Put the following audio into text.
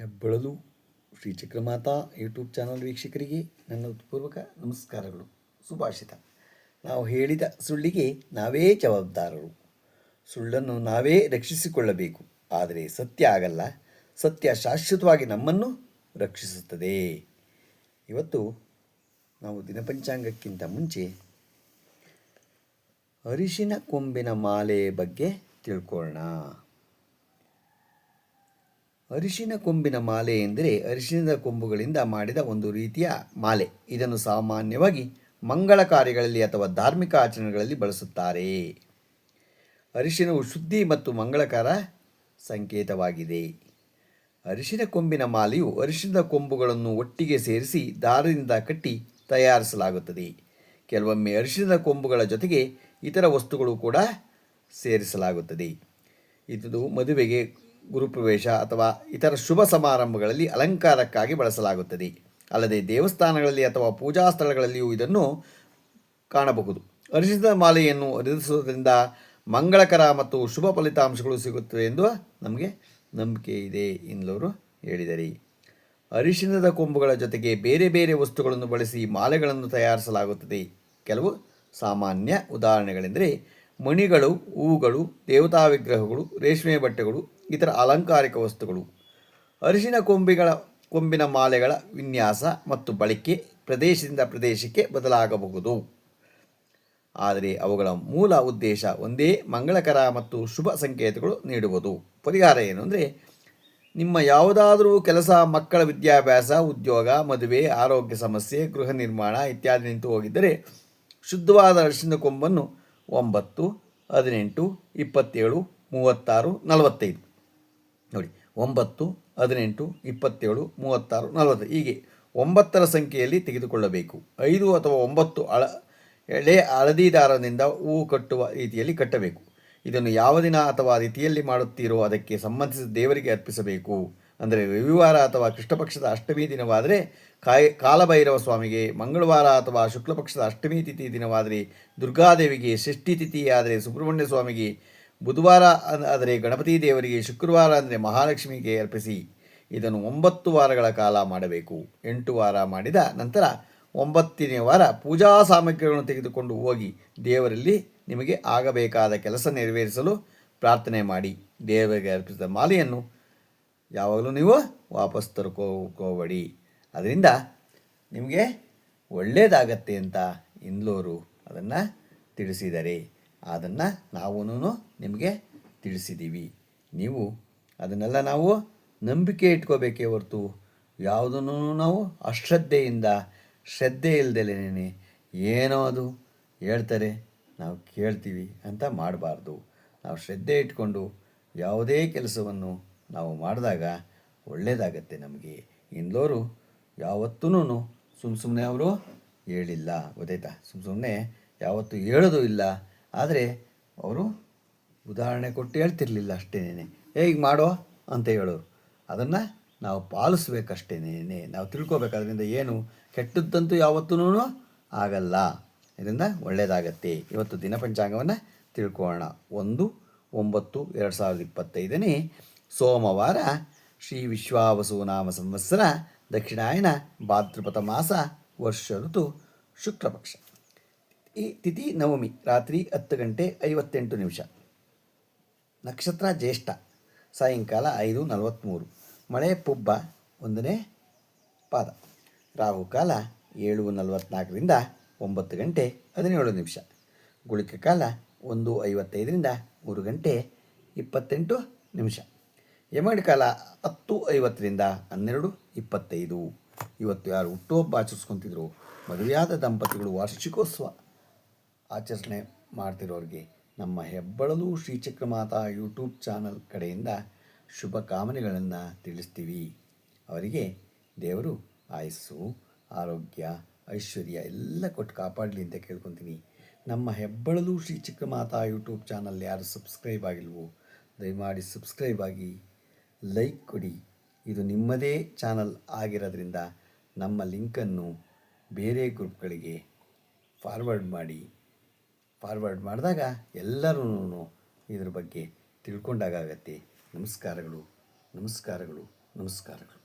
ಹೆಬ್ಬಳಲು Shri Chakramata YouTube channel ವೀಕ್ಷಕರಿಗೆ ನನ್ನ ಉತ್ಪೂರ್ವಕ ನಮಸ್ಕಾರಗಳು. ಸುಭಾಷಿತ. ನಾವು ಹೇಳಿದ ಸುಳ್ಳಿಗೆ ನಾವೇ ಜವಾಬ್ದಾರರು. ಸುಳ್ಳನ್ನು ನಾವೇ ರಕ್ಷಿಸಿಕೊಳ್ಳಬೇಕು. ಆದರೆ ಸತ್ಯ ಆಗಲ್ಲ. ಸತ್ಯ ಶಾಶ್ವತವಾಗಿ ನಮ್ಮನ್ನು ರಕ್ಷಿಸುತ್ತದೆ. ಇವತ್ತು ನಾವು ದಿನಪಂಚಾಂಗಕ್ಕಿಂತ ಮುಂಚೆ ಅರಿಶಿನ ಕೊಂಬಿನ ಮಾಲೆ ಬಗ್ಗೆ ತಿಳ್ಕೊಳ್ಳೋಣ. ಅರಿಶಿನ ಕೊಂಬಿನ ಮಾಲೆ ಎಂದರೆ ಅರಿಶಿನದ ಕೊಂಬುಗಳಿಂದ ಮಾಡಿದ ಒಂದು ರೀತಿಯ ಮಾಲೆ. ಇದನ್ನು ಸಾಮಾನ್ಯವಾಗಿ ಮಂಗಳ ಕಾರ್ಯಗಳಲ್ಲಿ ಅಥವಾ ಧಾರ್ಮಿಕ ಆಚರಣೆಗಳಲ್ಲಿ ಬಳಸುತ್ತಾರೆ. ಅರಿಶಿನವು ಶುದ್ಧಿ ಮತ್ತು ಮಂಗಳಕರ ಸಂಕೇತವಾಗಿದೆ. ಅರಿಶಿನ ಕೊಂಬಿನ ಮಾಲೆಯು ಅರಿಶಿನದ ಕೊಂಬುಗಳನ್ನು ಒಟ್ಟಿಗೆ ಸೇರಿಸಿ ದಾರದಿಂದ ಕಟ್ಟಿ ತಯಾರಿಸಲಾಗುತ್ತದೆ. ಕೆಲವೊಮ್ಮೆ ಅರಿಶಿನದ ಕೊಂಬುಗಳ ಜೊತೆಗೆ ಇತರ ವಸ್ತುಗಳು ಕೂಡ ಸೇರಿಸಲಾಗುತ್ತದೆ. ಇದು ಮದುವೆಗೆ ಗುರುಪ್ರವೇಶ ಅಥವಾ ಇತರ ಶುಭ ಸಮಾರಂಭಗಳಲ್ಲಿ ಅಲಂಕಾರಕ್ಕಾಗಿ ಬಳಸಲಾಗುತ್ತದೆ. ಅಲ್ಲದೆ ದೇವಸ್ಥಾನಗಳಲ್ಲಿ ಅಥವಾ ಪೂಜಾ ಸ್ಥಳಗಳಲ್ಲಿಯೂ ಇದನ್ನು ಕಾಣಬಹುದು. ಅರಿಶಿನದ ಮಾಲೆಯನ್ನು ಅರಿಸುವುದರಿಂದ ಮಂಗಳಕರ ಮತ್ತು ಶುಭ ಫಲಿತಾಂಶಗಳು ಸಿಗುತ್ತವೆ ಎಂದು ನಮಗೆ ನಂಬಿಕೆ ಇದೆ ಎಂದವರು ಹೇಳಿದರು. ಅರಿಶಿನದ ಕೊಂಬುಗಳ ಜೊತೆಗೆ ಬೇರೆ ಬೇರೆ ವಸ್ತುಗಳನ್ನು ಬಳಸಿ ಮಾಲೆಗಳನ್ನು ತಯಾರಿಸಲಾಗುತ್ತದೆ. ಕೆಲವು ಸಾಮಾನ್ಯ ಉದಾಹರಣೆಗಳೆಂದರೆ ಮಣಿಗಳು ಹೂವುಗಳು ದೇವತಾ ವಿಗ್ರಹಗಳು ರೇಷ್ಮೆ ಬಟ್ಟೆಗಳು, ಇತರ ಅಲಂಕಾರಿಕ ವಸ್ತುಗಳು. ಅರಿಶಿನ ಕೊಂಬಿಗಳ, ಕೊಂಬಿನ ಮಾಲೆಗಳ ವಿನ್ಯಾಸ ಮತ್ತು ಬಳಕೆ ಪ್ರದೇಶದಿಂದ ಪ್ರದೇಶಕ್ಕೆ ಬದಲಾಗಬಹುದು. ಆದರೆ ಅವುಗಳ ಮೂಲ ಉದ್ದೇಶ ಒಂದೇ ಮಂಗಳಕರ ಮತ್ತು ಶುಭ ಸಂಕೇತಗಳು ನೀಡುವುದು. ಪರಿಹಾರ ಏನು ಅಂದರೆ, ನಿಮ್ಮ ಯಾವುದಾದರೂ ಕೆಲಸ, ಮಕ್ಕಳ ವಿದ್ಯಾಭ್ಯಾಸ, ಉದ್ಯೋಗ, ಮದುವೆ, ಆರೋಗ್ಯ ಸಮಸ್ಯೆ, ಗೃಹ ನಿರ್ಮಾಣ ಇತ್ಯಾದಿ ನಿಂತು ಹೋಗಿದ್ದರೆ ಶುದ್ಧವಾದ ಅರಿಶಿನ ಕೊಂಬನ್ನು ಒಂಬತ್ತು, ಹದಿನೆಂಟು, ಇಪ್ಪತ್ತೇಳು, ಮೂವತ್ತಾರು, ನಲವತ್ತೈದು. ನೋಡಿ, ಒಂಬತ್ತು, ಹದಿನೆಂಟು, ಇಪ್ಪತ್ತೇಳು, ಮೂವತ್ತಾರು ನಲವತ್ತು ಹೀಗೆ ಒಂಬತ್ತರ ಸಂಖ್ಯೆಯಲ್ಲಿ ತೆಗೆದುಕೊಳ್ಳಬೇಕು. ಐದು ಅಥವಾ ಒಂಬತ್ತು ಅಳ, ಎಳೆ ಹಳದಿದಾರದಿಂದ ಹೂವು ಕಟ್ಟುವ ರೀತಿಯಲ್ಲಿ ಕಟ್ಟಬೇಕು. ಇದನ್ನು ಯಾವ ದಿನ ಅಥವಾ ರೀತಿಯಲ್ಲಿ ಮಾಡುತ್ತೀರೋ ಅದಕ್ಕೆ ಸಂಬಂಧಿಸಿದ ದೇವರಿಗೆ ಅರ್ಪಿಸಬೇಕು. ಅಂದರೆ ರವಿವಾರ ಅಥವಾ ಕೃಷ್ಣಪಕ್ಷದ ಅಷ್ಟಮಿ ದಿನವಾದರೆ ಕಾಯ ಕಾಲಭೈರವ ಸ್ವಾಮಿಗೆ ಮಂಗಳವಾರ ಅಥವಾ ಶುಕ್ಲಪಕ್ಷದ ಅಷ್ಟಮಿ ತಿಥಿ ದಿನವಾದರೆ ದುರ್ಗಾದೇವಿಗೆ ಷಷ್ಠಿ ತಿಥಿ ಆದರೆ ಸುಬ್ರಹ್ಮಣ್ಯ ಸ್ವಾಮಿಗೆ ಬುಧವಾರ ಆದರೆ ಗಣಪತಿ ದೇವರಿಗೆ ಶುಕ್ರವಾರ ಅಂದರೆ ಮಹಾಲಕ್ಷ್ಮಿಗೆ ಅರ್ಪಿಸಿ. ಇದನ್ನು ಒಂಬತ್ತು ವಾರಗಳ ಕಾಲ ಮಾಡಬೇಕು. ಎಂಟು ವಾರ ಮಾಡಿದ ನಂತರ ಒಂಬತ್ತನೇ ವಾರ ಪೂಜಾ ಸಾಮಗ್ರಿಗಳನ್ನು ತೆಗೆದುಕೊಂಡು ಹೋಗಿ ದೇವರಲ್ಲಿ ನಿಮಗೆ ಆಗಬೇಕಾದ ಕೆಲಸ ನೆರವೇರಿಸಲು ಪ್ರಾರ್ಥನೆ ಮಾಡಿ. ದೇವರಿಗೆ ಅರ್ಪಿಸಿದ ಮಾಲೆಯನ್ನು ಯಾವಾಗಲೂ ನೀವು ವಾಪಸ್ ತರ್ಕೋಕೋಬೇಡಿ ಅದರಿಂದ ನಿಮಗೆ ಒಳ್ಳೆಯದಾಗತ್ತೆ ಅಂತ ಇಂದ್ಲೋರು ಅದನ್ನು ತಿಳಿಸಿದ್ದಾರೆ. ಅದನ್ನು ನಾವೂ ನಿಮಗೆ ತಿಳಿಸಿದ್ದೀವಿ. ನೀವು ಅದನ್ನೆಲ್ಲ ನಾವು ನಂಬಿಕೆ ಇಟ್ಕೋಬೇಕೇ ಹೊರತು ಯಾವುದನ್ನು ನಾವು ಅಶ್ರದ್ಧೆಯಿಂದ ಶ್ರದ್ಧೆ ಇಲ್ಲದೆಲೇನೆ ಏನೋ ಅದು ಹೇಳ್ತಾರೆ. ನಾವು ಕೇಳ್ತೀವಿ ಅಂತ ಮಾಡಬಾರ್ದು. ನಾವು ಶ್ರದ್ಧೆ ಇಟ್ಕೊಂಡು ಯಾವುದೇ ಕೆಲಸವನ್ನು ನಾವು ಮಾಡಿದಾಗ ಒಳ್ಳೆಯದಾಗತ್ತೆ ನಮಗೆ. ಇಂದೋರು ಯಾವತ್ತೂ ಸುಮ್ಮ ಸುಮ್ಮನೆ ಅವರು ಹೇಳಿಲ್ಲ, ಗೊತ್ತಾಯ್ತಾ? ಸುಮ್ಮ ಸುಮ್ಮನೆ ಯಾವತ್ತೂ ಹೇಳೋದು ಇಲ್ಲ. ಆದರೆ ಅವರು ಉದಾಹರಣೆ ಕೊಟ್ಟು ಹೇಳ್ತಿರ್ಲಿಲ್ಲ ಅಷ್ಟೇನೆ ಹೇಗೆ ಮಾಡೋ ಅಂತ ಹೇಳೋರು. ಅದನ್ನು ನಾವು ಪಾಲಿಸ್ಬೇಕಷ್ಟೇನೆ ನಾವು ತಿಳ್ಕೊಬೇಕಾದ್ರಿಂದ ಏನು. ಕೆಟ್ಟದ್ದಂತೂ ಯಾವತ್ತೂ ಆಗಲ್ಲ. ಇದರಿಂದ ಒಳ್ಳೆಯದಾಗತ್ತೆ ಇವತ್ತು ದಿನಪಂಚಾಂಗವನ್ನು ತಿಳ್ಕೊಳ್ಳೋಣ. ಒಂದು, ಒಂಬತ್ತು, ಎರಡು ಸಾವಿರದ ಇಪ್ಪತ್ತೈದನೇ ಸೋಮವಾರ ಶ್ರೀ ವಿಶ್ವಾವಸು ನಾಮ ಸಂವತ್ಸರ ದಕ್ಷಿಣಾಯನ ಭಾದ್ರಪದ ಮಾಸ ವರ್ಷ ಋತು ಶುಕ್ಲಪಕ್ಷ. ಈ ತಿಥಿ ನವಮಿ ರಾತ್ರಿ ಹತ್ತು ಗಂಟೆ ಐವತ್ತೆಂಟು ನಿಮಿಷ. ನಕ್ಷತ್ರ ಜ್ಯೇಷ್ಠ, ಸಾಯಂಕಾಲ ಐದು ನಲವತ್ತ್ಮೂರು ಮಳೆ ಪುಬ್ಬ ಒಂದನೇ ಪಾದ. ರಾಹುಕಾಲ ಏಳು ನಲವತ್ತ್ನಾಲ್ಕರಿಂದ ಒಂಬತ್ತು ಗಂಟೆ ಹದಿನೇಳು ನಿಮಿಷ. ಗುಳಿಕ ಕಾಲ ಒಂದು ಐವತ್ತೈದರಿಂದ ಮೂರು ಗಂಟೆ ಇಪ್ಪತ್ತೆಂಟು ನಿಮಿಷ. ಯಮಗಂಡ ಕಾಲ ಹತ್ತು ಐವತ್ತರಿಂದ ಹನ್ನೆರಡು ಇಪ್ಪತ್ತೈದು. ಇವತ್ತು ಯಾರು ಹುಟ್ಟುಹಬ್ಬ ಆಚರಿಸ್ಕೊತಿದ್ರು, ಮದುವೆಯಾದ ದಂಪತಿಗಳು ವಾರ್ಷಿಕೋತ್ಸವ ಆಚರಣೆ ಮಾಡ್ತಿರೋರಿಗೆ ನಮ್ಮ ಹೆಬ್ಬಳಲು ಶ್ರೀಚಕ್ರಮಾತಾ ಯೂಟ್ಯೂಬ್ ಚಾನಲ್ ಕಡೆಯಿಂದ ಶುಭ ಕಾಮನೆಗಳನ್ನು ತಿಳಿಸ್ತೀವಿ. ಅವರಿಗೆ ದೇವರು ಆಯಸ್ಸು, ಆರೋಗ್ಯ, ಐಶ್ವರ್ಯ ಎಲ್ಲ ಕೊಟ್ಟು ಕಾಪಾಡಲಿ ಅಂತ ಕೇಳ್ಕೊತೀನಿ. ನಮ್ಮ ಹೆಬ್ಬಳಲು ಶ್ರೀ ಚಿಕ್ಕಮಾತಾ ಯೂಟ್ಯೂಬ್ ಚಾನಲ್ ಯಾರು ಸಬ್ಸ್ಕ್ರೈಬ್ ಆಗಿಲ್ವೋ, ದಯಮಾಡಿ ಸಬ್ಸ್ಕ್ರೈಬ್ ಆಗಿ. ಲೈಕ್ ಕೊಡಿ. ಇದು ನಿಮ್ಮದೇ ಚಾನಲ್ ಆಗಿರೋದ್ರಿಂದ ನಮ್ಮ ಲಿಂಕನ್ನು ಬೇರೆ ಗ್ರೂಪ್ಗಳಿಗೆ ಫಾರ್ವರ್ಡ್ ಮಾಡಿ. ಫಾರ್ವರ್ಡ್ ಮಾಡಿದಾಗ ಎಲ್ಲರೂ ಇದ್ರ ಬಗ್ಗೆ ತಿಳ್ಕೊಂಡಾಗತ್ತೆ ನಮಸ್ಕಾರಗಳು. ನಮಸ್ಕಾರಗಳು. ನಮಸ್ಕಾರಗಳು.